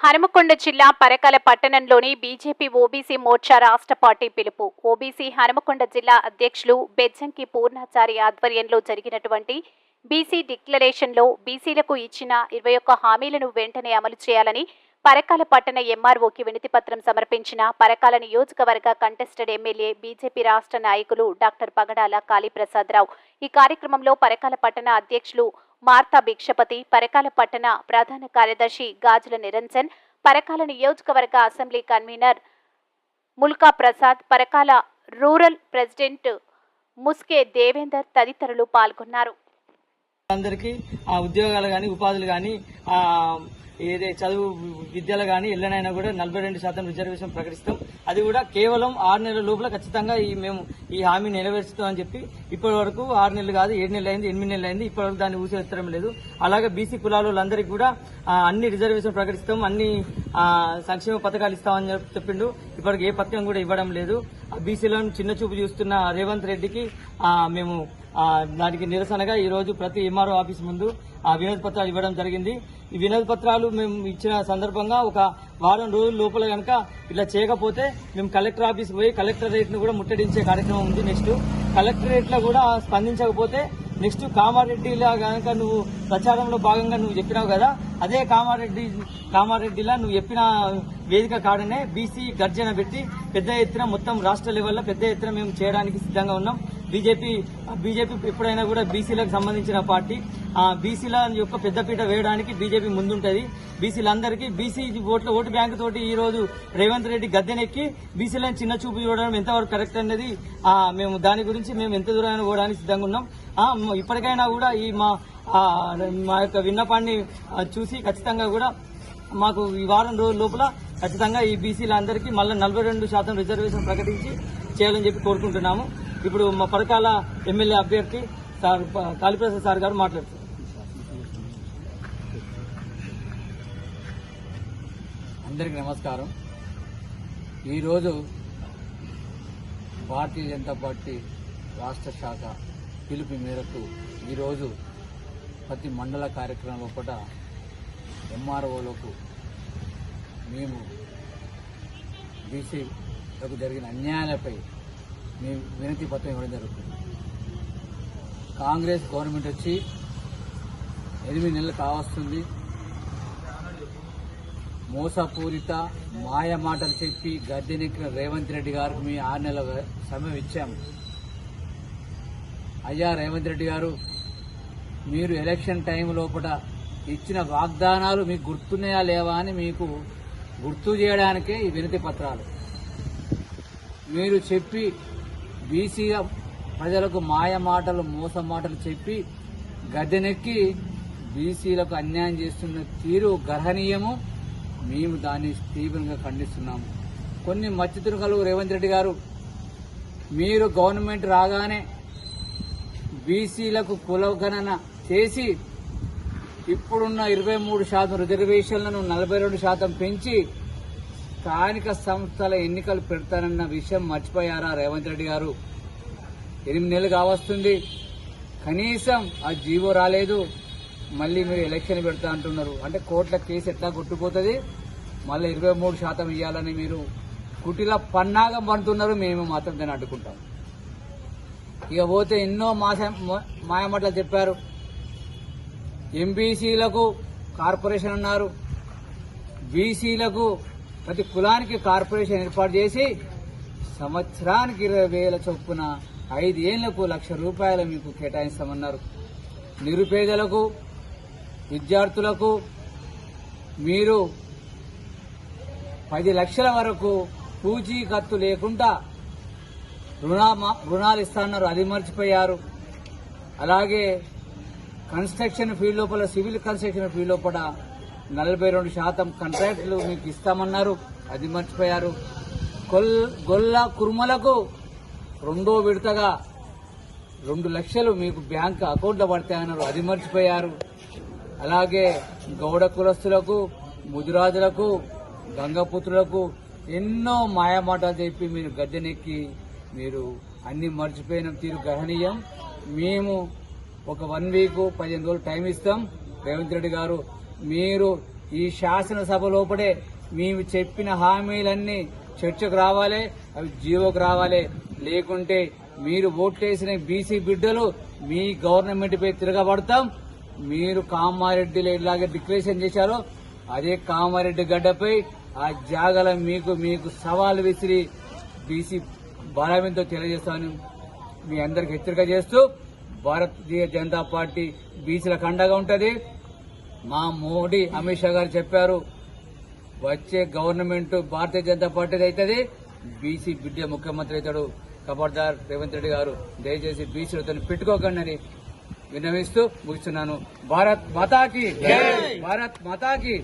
హనుమకొండ జిల్లా పరకాల పట్టణంలోని BJP OBC Morcha రాష్ట్ర పార్టీ పిలుపు. ఓబీసీ హనుమకొండ జిల్లా అధ్యక్షులు బెజ్జంకి పూర్ణాచారి ఆధ్వర్యంలో జరిగినటువంటి బీసీ డిక్లరేషన్లో బీసీలకు ఇచ్చిన ఇరవై ఒక్క హామీలను వెంటనే అమలు చేయాలని పరకాల పట్టణ ఎంఆర్ఓకి వినతిపత్రం సమర్పించిన పరకాల నియోజకవర్గ కంటెస్టెడ్ ఎమ్మెల్యే బీజేపీ రాష్ట్ర నాయకులు డాక్టర్ పగడాల కాళీప్రసాదరావు. ఈ కార్యక్రమంలో పరకాల పట్టణ అధ్యక్షులు మార్తా భిక్షపతి పరకాల పట్టణ ప్రధాన కార్యదర్శి గాజుల నిరంజన్ పరకాల నియోజకవర్గ assembly convener Mulka Prasad Parakala rural president Muske Devender తదితరులు పాల్గొన్నారు. అందరికీ ఆ ఉద్యోగాలు కానీ ఉపాధులు కానీ ఆ ఏదే చదువు విద్యలు కానీ ఎల్లనైనా కూడా నలభై రెండు శాతం రిజర్వేషన్ ప్రకటిస్తాం. అది కూడా కేవలం ఆరు నెలల లోపల ఖచ్చితంగా ఈ మేము ఈ హామీ నెరవేరుస్తామని చెప్పి ఇప్పటి వరకు ఆరు నెలలు కాదు ఏడు నెలలు అయింది ఎనిమిది నెలలు అయింది ఇప్పటి వరకు దాన్ని ఊసేత్తరం లేదు. అలాగే బీసీ కులాల వాళ్ళందరికీ కూడా అన్ని రిజర్వేషన్ ప్రకటిస్తాం అన్ని సంక్షేమ పథకాలు ఇస్తామని చెప్పి చెప్పిండు. ఇప్పటికి ఏ పథకం కూడా ఇవ్వడం లేదు. బీసీలను చిన్న చూపు చూస్తున్న రేవంత్ రెడ్డికి మేము దానికి నిరసనగా ఈరోజు ప్రతి ఎంఆర్ఓ ఆఫీస్ ముందు ఆ వినోద పత్రాలు ఇవ్వడం జరిగింది. ఈ వినోద పత్రాలు మేము ఇచ్చిన సందర్భంగా ఒక వారం రోజుల లోపల కనుక ఇట్లా చేయకపోతే మేము కలెక్టర్ ఆఫీస్ పోయి కలెక్టరేట్ను కూడా ముట్టడించే కార్యక్రమం ఉంది నెక్స్ట్. కలెక్టరేట్లో కూడా స్పందించకపోతే నెక్స్ట్ కామారెడ్డిలా కనుక నువ్వు ప్రచారంలో భాగంగా నువ్వు చెప్పినావు కదా అదే కామారెడ్డి కామారెడ్డిలా నువ్వు చెప్పిన వేదిక కాడనే బీసీ గర్జన పెట్టి పెద్ద ఎత్తున మొత్తం రాష్ట్ర లెవెల్లో పెద్ద ఎత్తున మేము చేయడానికి సిద్ధంగా ఉన్నాం. బీజేపీ బీజేపీ ఎప్పుడైనా కూడా బీసీలకు సంబంధించిన పార్టీ. ఆ బీసీల యొక్క పెద్దపీట వేయడానికి బీజేపీ ముందుంటది. బీసీలందరికీ బీసీ ఓట్ల ఓటు బ్యాంకు తోటి ఈ రోజు రేవంత్ రెడ్డి గద్దెనెక్కి బీసీలను చిన్న చూపు చూడడం ఎంతవరకు కరెక్ట్ అనేది మేము దాని గురించి మేము ఎంత దూరమైనా పోవడానికి సిద్ధంగా ఉన్నాం. ఇప్పటికైనా కూడా ఈ మా మా యొక్క విన్నపాన్ని చూసి ఖచ్చితంగా కూడా మాకు ఈ వారం రోజుల లోపల ఖచ్చితంగా ఈ బీసీలందరికీ మళ్ళీ నలభై రెండు శాతం రిజర్వేషన్ ప్రకటించి చేయాలని చెప్పి కోరుకుంటున్నాము. ఇప్పుడు మా పరకాల ఎమ్మెల్యే అభ్యర్థి సార్ కాళీప్రసాద్ సార్ గారు మాట్లాడుతారు అందరికీ నమస్కారం. ఈరోజు భారతీయ జనతా పార్టీ రాష్ట్ర శాఖ పిలుపు మేరకు ఈరోజు ప్రతి మండల కార్యక్రమం లోపల ఎంఆర్ఓలకు మేము బీసీలకు జరిగిన అన్యాయాలపై మేము వినతి పత్రం ఇవ్వడం జరుగుతుంది. కాంగ్రెస్ గవర్నమెంట్ వచ్చి ఎనిమిది నెలలు కావస్తుంది. మోసపూరిత మాయ మాటలు చెప్పి గద్దెనెక్కిన రేవంత్ రెడ్డి గారికి మీ ఆరు నెలల సమయం ఇచ్చాము. అయ్యా రేవంత్ రెడ్డి గారు మీరు ఎలక్షన్ టైం లోపల ఇచ్చిన వాగ్దానాలు మీకు గుర్తున్నాయా లేవా అని మీకు గుర్తు చేయడానికే ఈ వినతి పత్రాలు. మీరు చెప్పి బీసీ ప్రజలకు మాయ మాటలు మోస మాటలు చెప్పి గద్దెనెక్కి బీసీలకు అన్యాయం చేస్తున్న తీరు గర్హనీయము మేము దాన్ని తీవ్రంగా ఖండిస్తున్నాము. కొన్ని మచ్చితురుకలు రేవంత్ రెడ్డి గారు మీరు గవర్నమెంట్ రాగానే బీసీలకు కులగణన చేసి ఇప్పుడున్న ఇరవై మూడు శాతం రిజర్వేషన్లను నలభై రెండు శాతం పెంచి స్థానిక సంస్థల ఎన్నికలు పెడతానన్న విషయం మర్చిపోయారా రేవంత్ రెడ్డి గారు? ఎనిమిది నెలలు కావస్తుంది. కనీసం ఆ జీవో రాలేదు. మళ్ళీ మీరు ఎలక్షన్ పెడతా అంటున్నారు. అంటే కోట్ల కేసు ఎట్లా కొట్టుకుపోతుంది? మళ్ళీ ఇరవై మూడు శాతం ఇవ్వాలని మీరు కుటిల పన్నాగం పండుతున్నారు. మేము మాత్రం దాన్ని అడ్డుకుంటాం. ఇక పోతే ఎన్నో మాస మాయమట్ల చెప్పారు. ఎంబీసీలకు కార్పొరేషన్ అన్నారు. బీసీలకు ప్రతి కులానికి కార్పొరేషన్ ఏర్పాటు చేసి సంవత్సరానికి ఇరవై వేల చొప్పున ఐదేళ్ళకు లక్ష రూపాయలు మీకు కేటాయిస్తామన్నారు. నిరుపేదలకు విద్యార్థులకు మీరు పది లక్షల వరకు పూచీకత్తు లేకుండా రుణా రుణాలు ఇస్తాన్నారు. అది మర్చిపోయారు. అలాగే కన్స్ట్రక్షన్ ఫీల్డ్ లోపల సివిల్ కన్స్ట్రక్షన్ ఫీల్డ్ లోపల నలభై రెండు శాతం కాంట్రాక్టులు మీకు ఇస్తామన్నారు. అది మర్చిపోయారు. కొల్ గొల్ల కుర్మలకు రెండో విడతగా రెండు లక్షలు మీకు బ్యాంక్ అకౌంట్లో పడతాయన్నారు. అది మర్చిపోయారు. అలాగే గౌడ కులస్తులకు ముదిరాజులకు గంగపుత్రులకు ఎన్నో మాయమాటలు చెప్పి మీరు గద్దెనెక్కి మీరు అన్ని మర్చిపోయిన తీరు గ్రహణీయం. మేము ఒక వన్ వీక్ పదిహేను రోజులు టైం ఇస్తాం. రేవంత్ రెడ్డి గారు మీరు ఈ శాసనసభ లోపడే మేము చెప్పిన హామీలన్నీ చర్చకు రావాలి అవి జీవోకు రావాలి. లేకుంటే మీరు ఓట్లేసిన బీసీ బిడ్డలు మీ గవర్నమెంట్ పై తిరగబడతాం. మీరు కామారెడ్డిలో ఇలాగే డిక్లరేషన్ చేశారు. అదే కామారెడ్డి గడ్డపై ఆ జాగల మీకు మీకు సవాల్ విసిరి బీసీ బలవంతో తెలియజేస్తామని మీ అందరికి హెచ్చరిక చేస్తూ భారతీయ జనతా పార్టీ బీసీలకు అండగా ఉంటది. మా మోడీ అమిత్ షా గారు చెప్పారు వచ్చే గవర్నమెంట్ భారతీయ జనతా పార్టీ అవుతుంది బీసీ బిడ్డ ముఖ్యమంత్రి అవుతాడు. ఖబర్దార్ రేవంత్ రెడ్డి గారు దయచేసి బీసీలతో పెట్టుకోకండి అని విన్నవిస్తూ ముగిస్తున్నాను. భారత్ మాతాకి భారత్ మాతాకి